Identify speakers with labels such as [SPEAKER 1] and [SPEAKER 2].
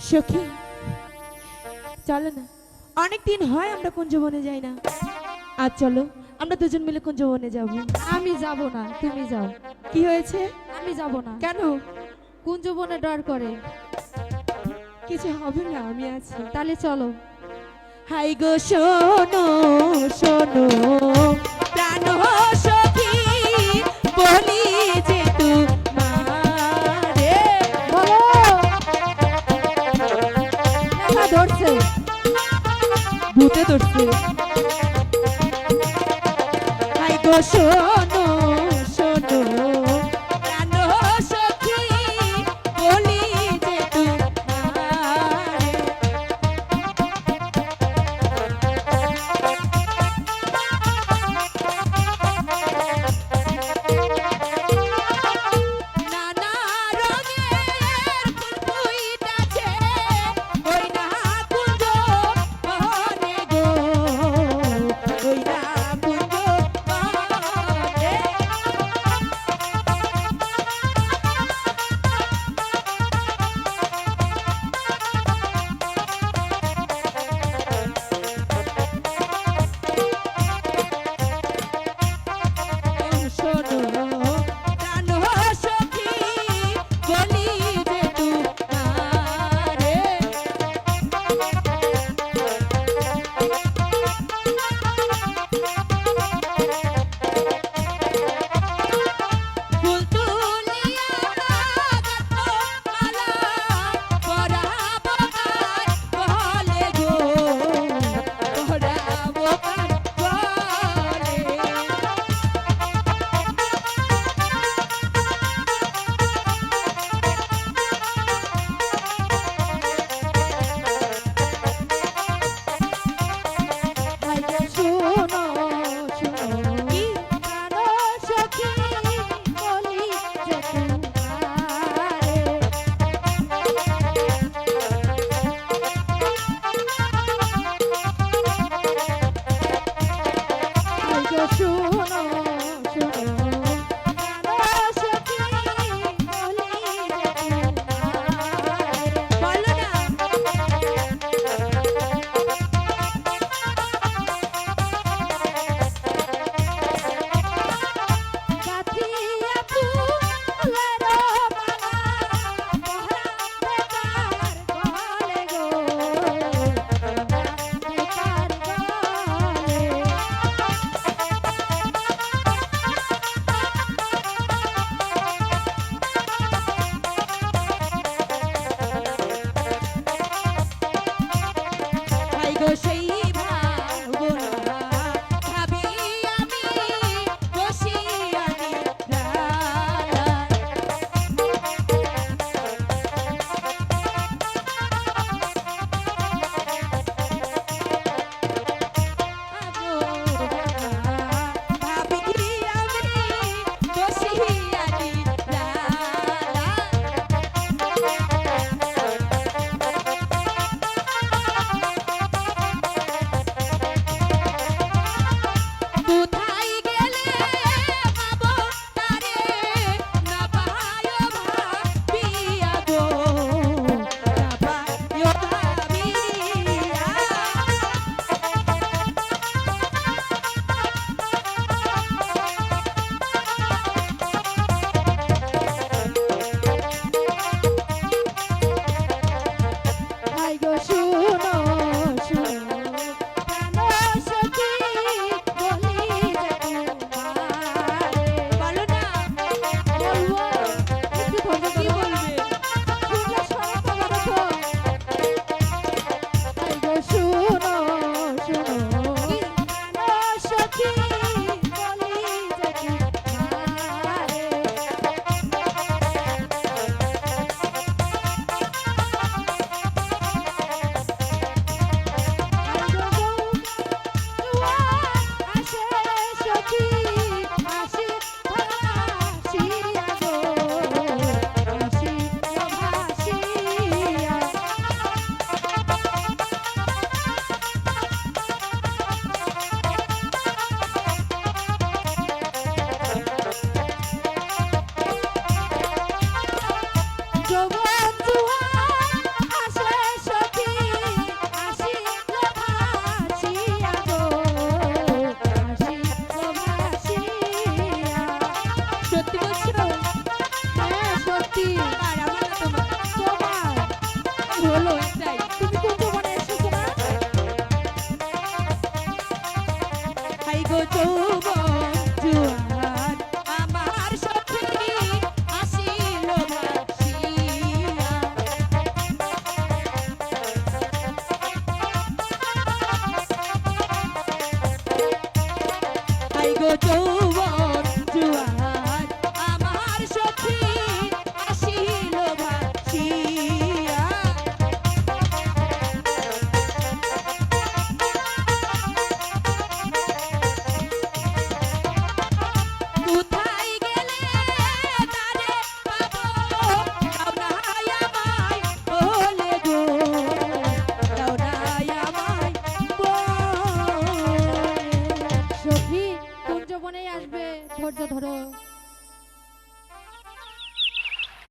[SPEAKER 1] সখী চলো না। অনেক দিন হয় আমরা কুঞ্জবনে যাই না। আজ চলো আমরা দুজন মিলে কুঞ্জবনে যাব।
[SPEAKER 2] আমি যাব না তুমি যাও।
[SPEAKER 1] কি হয়েছে?
[SPEAKER 2] আমি যাব না।
[SPEAKER 1] কেন?
[SPEAKER 2] কুঞ্জবনে ডর করে।
[SPEAKER 1] কিছু হবে না আমি আছি।
[SPEAKER 2] তাহলে চলো।
[SPEAKER 1] হাই গো শোনো শোনো। প্রাণ সখী হাই Joshua. 我累。